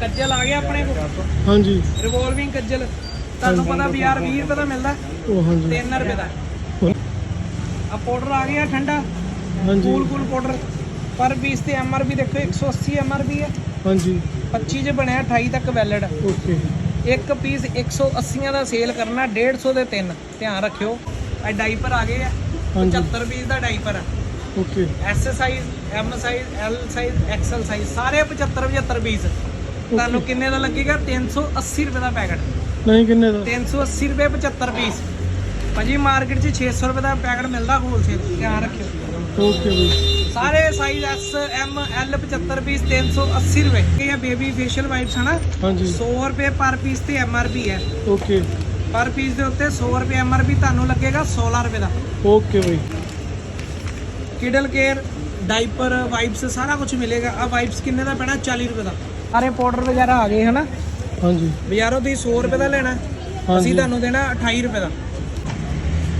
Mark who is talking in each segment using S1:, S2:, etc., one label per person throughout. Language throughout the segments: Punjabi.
S1: ਕੱਜਲ ਆ ਗਿਆ ਆਪਣੇ ਕੋਲ।
S2: ਹਾਂਜੀ।
S1: ਰਿਵੋਲਵਿੰਗ ਕੱਜਲ। ਤੁਹਾਨੂੰ ਪਤਾ ਬਾਜ਼ਾਰ 20 ਰੁਪਏ ਦਾ ਮਿਲਦਾ।
S2: ਉਹ ਹਾਂਜੀ।
S1: 3 ਰੁਪਏ ਦਾ। ਆ ਪਾਊਡਰ ਆ ਗਿਆ ਠੰਡਾ।
S2: ਹਾਂਜੀ।
S1: Cool cool powder per piece ਤੇ ਐਮਆਰਪੀ ਦੇਖੋ 180 ਐਮਆਰਪੀ ਹੈ।
S2: ਹਾਂਜੀ।
S1: 25 ਚ ਬਣਿਆ 28 ਤੱਕ ਵੈਲਿਡ
S2: ਓਕੇ।
S1: ਇੱਕ ਪੀਸ 180 ਦਾ ਸੇਲ ਕਰਨਾ 150 ਦੇ ਤਿੰਨ। ਧਿਆਨ ਰੱਖਿਓ। ਇਹ ਡਾਈਪਰ ਆ ਗਏ ਆ।
S2: ਹਾਂਜੀ।
S1: 75 ਪੀਸ ਦਾ ਡਾਈਪਰ ਆ।
S2: Okay.
S1: S size M size L size XL size ਸਾਰੇ 75 75 ਪੀਸ ਤੁਹਾਨੂੰ ਕਿੰਨੇ ਦਾ ਲੱਗੇਗਾ? 380 ਰੁਪਏ ਦਾ ਪੈਕਟ।
S2: ਨਹੀਂ ਕਿੰਨੇ ਦਾ?
S1: 380 ਰੁਪਏ 75 ਪੀਸ। ਭਾਜੀ ਮਾਰਕੀਟ 'ਚ 600 ਰੁਪਏ ਦਾ ਪੈਕਟ ਮਿਲਦਾ ਹੋਲਸੇਲ ਧਿਆਨ ਰੱਖਿਓ।
S2: ਓਕੇ ਬਈ
S1: ਸਾਰੇ size S M L 75 piece 380 ਰੁਪਏ। ਇਹ ਬੇਬੀ ਫੇਸ਼ੀਅਲ ਵਾਈਪਸ ਹਨਾ?
S2: ਹਾਂਜੀ।
S1: 100 ਰੁਪਏ ਪਰ ਪੀਸ ਤੇ ਐਮ ਆਰ ਪੀ ਹੈ।
S2: ਓਕੇ
S1: ਪਰ ਪੀਸ ਦੇ ਉੱਤੇ 100 ਰੁਪਏ ਐਮ ਆਰ ਪੀ ਤੁਹਾਨੂੰ ਲੱਗੇਗਾ 16 ਰੁਪਏ ਦਾ।
S2: ਓਕੇ ਬਈ।
S1: ਕਿਡਲ ਕੇਅਰ ਡਾਈਪਰ ਵਾਈਪਸ ਸਾਰਾ ਕੁਝ ਮਿਲੇਗਾ। ਆ ਵਾਈਪਸ ਕਿੰਨੇ ਦਾ ਪੈਣਾ? 40 ਰੁਪਏ ਦਾ। ਸਾਰੇ ਪਾਊਡਰ ਵਗੈਰਾ ਆ ਗਏ ਹਨਾ?
S2: ਹਾਂਜੀ।
S1: ਬਾਜ਼ਾਰੋਂ ਤੁਸੀਂ 100 ਰੁਪਏ ਦਾ ਲੈਣਾ। ਅਸੀਂ ਤੁਹਾਨੂੰ ਦੇਣਾ 28 ਰੁਪਏ ਦਾ।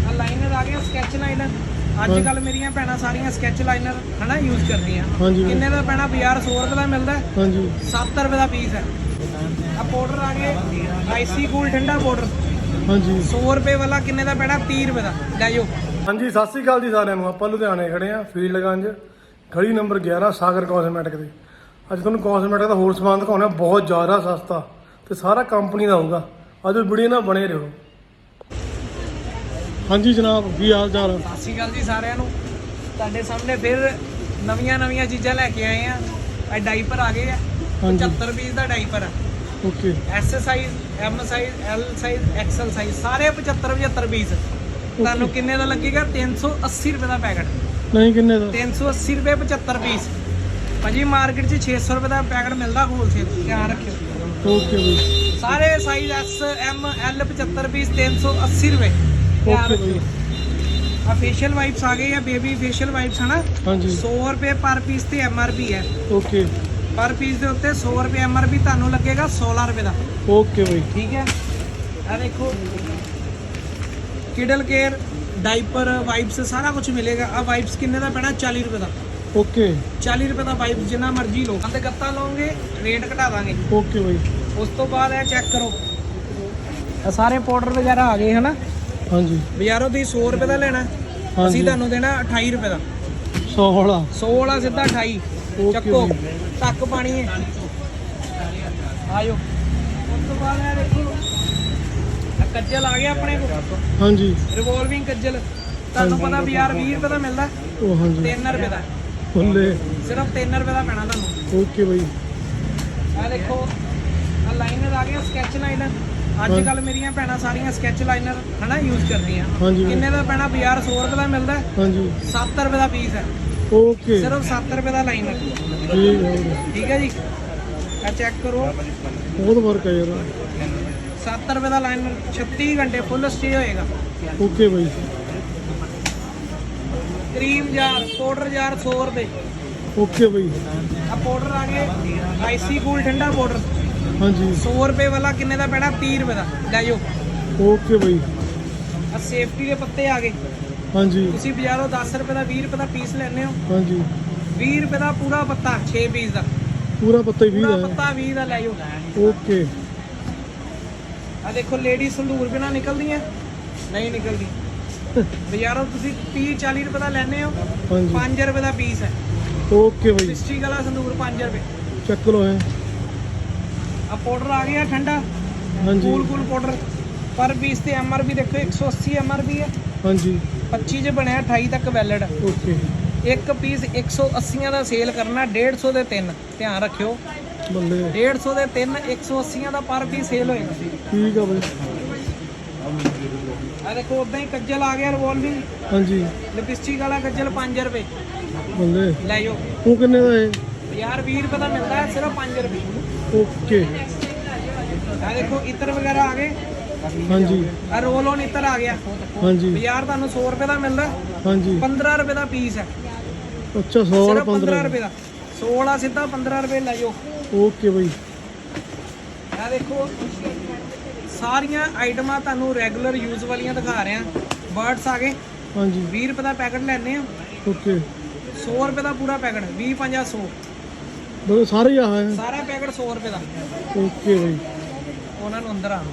S1: ਆ ਲਾਈਨਰ ਆ ਗਿਆ ਸਕੈਚ ਲਾਈਨਰ ਅੱਜ। ਕੱਲ ਮੇਰੀਆਂ ਭੈਣਾਂ ਸਾਰੀਆਂ ਸਕੈਚ ਲਾਈਨਰ ਹਨਾ ਯੂਜ਼ ਕਰਦੀਆਂ। ਕਿੰਨੇ ਦਾ ਪੈਣਾ? ਬਾਜ਼ਾਰ 100 ਰੁਪਏ ਦਾ ਮਿਲਦਾ
S2: ਹਾਂਜੀ।
S1: 70 ਰੁਪਏ ਦਾ ਪੀਸ ਹੈ। ਆ ਪਾਊਡਰ ਆ ਗਏ ਆਈਸੀ ਕੂਲ ਠੰਡਾ ਪਾਊਡਰ
S2: ਹਾਂਜੀ।
S1: 100 ਰੁਪਏ ਵਾਲਾ ਕਿੰਨੇ ਦਾ ਪੈਣਾ? 30 ਰੁਪਏ ਦਾ। ਲੈ ਜਾਓ।
S2: ਹਾਂਜੀ ਸਤਿ ਸ੍ਰੀ ਅਕਾਲ ਜੀ ਸਾਰਿਆਂ ਨੂੰ। ਆਪਾਂ ਲੁਧਿਆਣੇ ਖੜੇ ਆ ਫੀਲਡਗੰਜ ਗਲੀ ਨੰਬਰ 11 ਸਾਗਰ ਕਾਸਮੈਟਿਕ ਦੇ। ਅੱਜ ਤੁਹਾਨੂੰ ਕਾਸਮੈਟਿਕ ਦਾ ਹੋਰ ਸਮਾਨ ਦਿਖਾਉਣਾ ਬਹੁਤ ਜ਼ਿਆਦਾ ਸਸਤਾ ਤੇ ਸਾਰਾ ਕੰਪਨੀ ਦਾ ਹੋਊਗਾ। ਅੱਜ ਵੀਡੀਓ ਨਾਲ ਬਣੇ ਰਹੋ। ਹਾਂਜੀ ਜਨਾਬ ਕੀ ਹਾਲ ਚਾਲ?
S1: ਸਤਿ ਸ਼੍ਰੀ ਅਕਾਲ ਜੀ ਸਾਰਿਆਂ ਨੂੰ। ਤੁਹਾਡੇ ਸਾਹਮਣੇ ਫਿਰ ਨਵੀਆਂ ਨਵੀਆਂ ਚੀਜ਼ਾਂ ਲੈ ਕੇ ਆਏ ਆ। ਇਹ ਡਾਈਪਰ ਆ ਗਏ ਆ।
S2: ਹਾਂਜੀ।
S1: 75 ਪੀਸ ਦਾ ਡਾਈਪਰ ਆ।
S2: Okay.
S1: S size M size L size XL size ਸਾਰੇ 75 75 ਪੀਸ। ਤੁਹਾਨੂੰ ਕਿੰਨੇ ਦਾ ਲੱਗੇਗਾ? 380 ਰੁਪਏ ਦਾ ਪੈਕਟ।
S2: ਨਹੀਂ ਕਿੰਨੇ ਦਾ?
S1: 380 ਰੁਪਏ 75 ਪੀਸ। ਭਾਜੀ ਮਾਰਕੀਟ 'ਚ 600 ਰੁਪਏ ਦਾ ਪੈਕਟ ਮਿਲਦਾ ਹੋਲਸੇਲ ਧਿਆਨ ਰੱਖਿਓ।
S2: ਓਕੇ ਬਈ
S1: ਸਾਰੇ size S M L 75 piece 380 ਰੁਪਏ। ਧਿਆਨ
S2: ਓਕੇ ਬਈ
S1: ਰੱਖਿਓ। ਆ ਫੇਸ਼ੀਅਲ ਵਾਈਪਸ ਆ ਗਏ ਆ ਬੇਬੀ ਫੇਸ਼ੀਅਲ ਵਾਈਪਸ ਹਨਾ?
S2: ਹਾਂਜੀ।
S1: 100 ਰੁਪਏ ਪਰ ਪੀਸ ਤੇ ਐਮ ਆਰ ਪੀ ਹੈ।
S2: ਓਕੇ
S1: ਪਰ ਪੀਸ ਦੇ ਉੱਤੇ 100 ਰੁਪਏ ਐਮ ਆਰ ਪੀ ਤੁਹਾਨੂੰ ਲੱਗੇਗਾ 16 ਰੁਪਏ ਦਾ।
S2: ਓਕੇ ਬਈ
S1: ਠੀਕ ਹੈ? ਆ ਦੇਖੋ। ਕਿਡਲ ਕੇਅਰ ਡਾਈਪਰ ਵਾਈਪਸ ਸਾਰਾ ਕੁਝ ਮਿਲੇਗਾ। ਆ ਵਾਈਪਸ ਕਿੰਨੇ ਦਾ ਪੈਣਾ? 40 ਰੁਪਏ ਦਾ।
S2: ਓਕੇ।
S1: 40 ਰੁਪਏ ਦਾ ਵਾਈਪ ਜਿੰਨਾ ਮਰਜ਼ੀ ਲਓ। ਅੰਦੇ ਗੱਤਾ ਲਓਗੇ ਰੇਟ ਘਟਾ ਦਾਂਗੇ।
S2: ਓਕੇ ਬਈ।
S1: ਉਸ ਤੋਂ ਬਾਅਦ ਇਹ ਚੈੱਕ ਕਰੋ। ਆ ਸਾਰੇ ਪਾਊਡਰ ਵਗੈਰਾ ਆ ਗਏ ਹਨਾ?
S2: ਹਾਂਜੀ।
S1: ਬਾਜ਼ਾਰੋਂ ਤੁਸੀਂ 100 ਰੁਪਏ ਦਾ ਲੈਣਾ। ਅਸੀਂ ਤੁਹਾਨੂੰ ਦੇਣਾ 28 ਰੁਪਏ ਦਾ।
S2: 100 ਵਾਲਾ
S1: 100 ਵਾਲਾ ਸਿੱਧਾ 28
S2: ਓਕੇ
S1: ਚੱਕੋ। ਟੱਕ ਪਾਣੀ ਹੈ। ਆਇਓ। ਉਸ ਤੋਂ ਬਾਅਦ ਇਹ ਦੇਖੋ ਆ ਕੱਜਲ ਆ ਗਿਆ ਆਪਣੇ ਕੋਲ।
S2: ਹਾਂਜੀ।
S1: ਰਿਵੋਲਵਿੰਗ ਕੱਜਲ। ਤੁਹਾਨੂੰ ਪਤਾ ਬਾਜ਼ਾਰ 20 ਰੁਪਏ ਦਾ ਮਿਲਦਾ।
S2: ਉਹ ਹਾਂਜੀ।
S1: 3 ਰੁਪਏ ਦਾ।
S2: ਬੱਲੇ
S1: ਸਿਰਫ 3 ਰੁਪਏ ਦਾ ਪੈਣਾ ਤੁਹਾਨੂੰ।
S2: ਓਕੇ ਬਈ।
S1: ਆ ਦੇਖੋ ਆ ਲਾਈਨਰ ਆ ਗਿਆ ਸਕੈਚ ਲਾਈਨਰ ਅੱਜ। ਕੱਲ ਮੇਰੀਆਂ ਭੈਣਾਂ ਸਾਰੀਆਂ ਸਕੈਚ ਲਾਈਨਰ ਹਨਾ ਯੂਜ਼ ਕਰਦੀਆਂ।
S2: ਹਾਂਜੀ।
S1: ਕਿੰਨੇ ਦਾ ਪੈਣਾ? ਬਾਜ਼ਾਰ 100 ਰੁਪਏ ਦਾ ਮਿਲਦਾ
S2: ਹਾਂਜੀ।
S1: 70 ਰੁਪਏ ਦਾ ਪੀਸ ਹੈ।
S2: ਓਕੇ।
S1: ਸਿਰਫ 70 ਰੁਪਏ ਦਾ ਲਾਈਨਰ
S2: ਠੀਕ ਹੈ। ਜੀ।
S1: ਠੀਕ ਹੈ ਜੀ। ਆ ਚੈੱਕ ਕਰੋ।
S2: ਬਹੁਤ ਵਰਕ ਹੈ ਯਾਰ।
S1: 70 ਰੁਪਏ ਦਾ ਲਾਈਨਰ 36 ਘੰਟੇ ਫੁੱਲ ਸਟੇ ਹੋਏਗਾ।
S2: ਓਕੇ ਬਈ।
S1: ਕਰੀਮ ਜਾਰ ਪਾਊਡਰ ਜਾਰ 100 ਰੁਪਏ।
S2: ਓਕੇ ਬਈ।
S1: ਆ ਪਾਊਡਰ ਆ ਗਏ ਆਈਸੀ ਕੂਲ ਠੰਡਾ ਪਾਊਡਰ।
S2: ਹਾਂਜੀ।
S1: 100 ਰੁਪਏ ਵਾਲਾ ਕਿੰਨੇ ਦਾ ਪੈਣਾ? 30 ਰੁਪਏ ਦਾ। ਲੈ ਜਾਓ
S2: ਓਕੇ ਬਈ।
S1: ਆ ਸੇਫਟੀ ਦੇ ਪੱਤੇ ਆ ਗਏ।
S2: ਹਾਂਜੀ।
S1: ਤੁਸੀਂ ਬਾਜ਼ਾਰੋਂ 10 ਰੁਪਏ ਦਾ 20 ਰੁਪਏ ਦਾ ਪੀਸ ਲੈਣੇ ਹੋ।
S2: ਹਾਂਜੀ।
S1: 20 ਰੁਪਏ ਦਾ ਪੂਰਾ ਪੱਤਾ 6 ਪੀਸ ਦਾ।
S2: ਪੂਰਾ ਪੱਤਾ ਹੀ 20
S1: ਪੂਰਾ
S2: ਦਾ
S1: ਪੱਤਾ 20 ਦਾ ਲੈ ਜਾਓ।
S2: ਓਕੇ।
S1: ਆ ਦੇਖੋ ਲੇਡੀ ਸੰਦੂਰ ਬਿਨਾ ਨਿਕਲਦੀਆਂ। ਨਹੀਂ ਨਿਕਲਦੀ। ਬਾਜ਼ਾਰੋਂ ਤੁਸੀਂ 30 40 ਰੁਪਏ ਦਾ ਲੈਣੇ ਹੋ
S2: ਹਾਂਜੀ।
S1: 5 ਰੁਪਏ ਦਾ ਪੀਸ ਹੈ।
S2: ਓਕੇ ਬਈ।
S1: ਪਿਸਟਰੀ ਵਾਲਾ ਸੰਦੂਰ 5 ਰੁਪਏ।
S2: ਚੱਕ ਲੋ ਹੈ
S1: ਆ ਪਾਊਡਰ ਆ ਗਿਆ ਠੰਡਾ।
S2: ਹਾਂਜੀ।
S1: Cool cool powder per piece ਤੇ ਐਮਆਰਪੀ ਦੇਖੋ 180 ਐਮਆਰਪੀ ਹੈ।
S2: ਹਾਂਜੀ।
S1: 25 ਚ ਬਣਿਆ 28 ਤੱਕ ਵੈਲਿਡ
S2: ਓਕੇ
S1: ਇੱਕ ਪੀਸ 180 ਦਾ ਸੇਲ ਕਰਨਾ 150 ਦੇ ਤਿੰਨ। ਧਿਆਨ ਰੱਖਿਓ।
S2: ਬੱਲੇ।
S1: 150 ਦੇ ਤਿੰਨ 180 ਦਾ ਪਰ ਪੀਸ ਸੇਲ ਹੋਏਗਾ।
S2: ਠੀਕ ਆ ਬਈ।
S1: ਆ ਦੇਖੋ ਉਦਾਂ ਹੀ ਕੱਜਲ ਆ ਗਿਆ ਰਿਵੋਲਵਿੰਗ
S2: ਹਾਂਜੀ।
S1: ਲਿਪਸਟਿਕ ਵਾਲਾ ਕੱਜਲ 5 ਰੁਪਏ।
S2: ਬੱਲੇ।
S1: ਲੈ ਜਾਓ।
S2: ਉਹ ਕਿੰਨੇ ਦਾ ਹੈ
S1: ਯਾਰ 20 ਰੁਪਏ ਦਾ ਮਿਲਦਾ ਹੈ ਸਿਰਫ 5 ਰੁਪਏ।
S2: ਓਕੇ।
S1: ਆ ਦੇਖੋ ਇਤਰ ਵਗੈਰਾ ਆ ਗਏ।
S2: ਹਾਂਜੀ।
S1: ਆ ਰੋਲ ਔਨ ਇਤਰ ਆ ਗਿਆ।
S2: ਹਾਂਜੀ।
S1: ਬਾਜ਼ਾਰ ਤੁਹਾਨੂੰ 100 ਰੁਪਏ ਦਾ ਮਿਲਦਾ।
S2: ਹਾਂਜੀ।
S1: 15 ਰੁਪਏ ਦਾ ਪੀਸ ਹੈ।
S2: ਅੱਛਾ 100 ਵਾਲਾ
S1: ਸਿਰਫ 15
S2: 15
S1: ਰੁਪਏ ਦਾ। 16 ਸਿੱਧਾ 15 ਰੁਪਏ ਲੈ ਜਾਓ।
S2: ਓਕੇ ਬਈ।
S1: ਆ ਦੇਖੋ। ਸਾਰੀਆਂ ਆਈਟਮਾਂ ਤੁਹਾਨੂੰ ਰੈਗੂਲਰ ਯੂਜ਼ ਵਾਲੀਆਂ ਦਿਖਾ ਰਿਹਾ। ਬਰਡਸ ਆ ਗਏ।
S2: ਹਾਂਜੀ।
S1: 20 ਰੁਪਏ ਦਾ ਪੈਕਟ ਲੈਣੇ ਆ।
S2: ਓਕੇ।
S1: 100 ਰੁਪਏ ਦਾ ਪੂਰਾ ਪੈਕਟ 20 50 100
S2: ਦੋ ਸਾਰੇ ਆਹ ਹੈ।
S1: ਸਾਰਾ ਪੈਕਟ 100 ਰੁਪਏ ਦਾ।
S2: ਓਕੇ ਬਈ।
S1: ਉਹਨਾਂ ਨੂੰ ਅੰਦਰ ਆਉਣ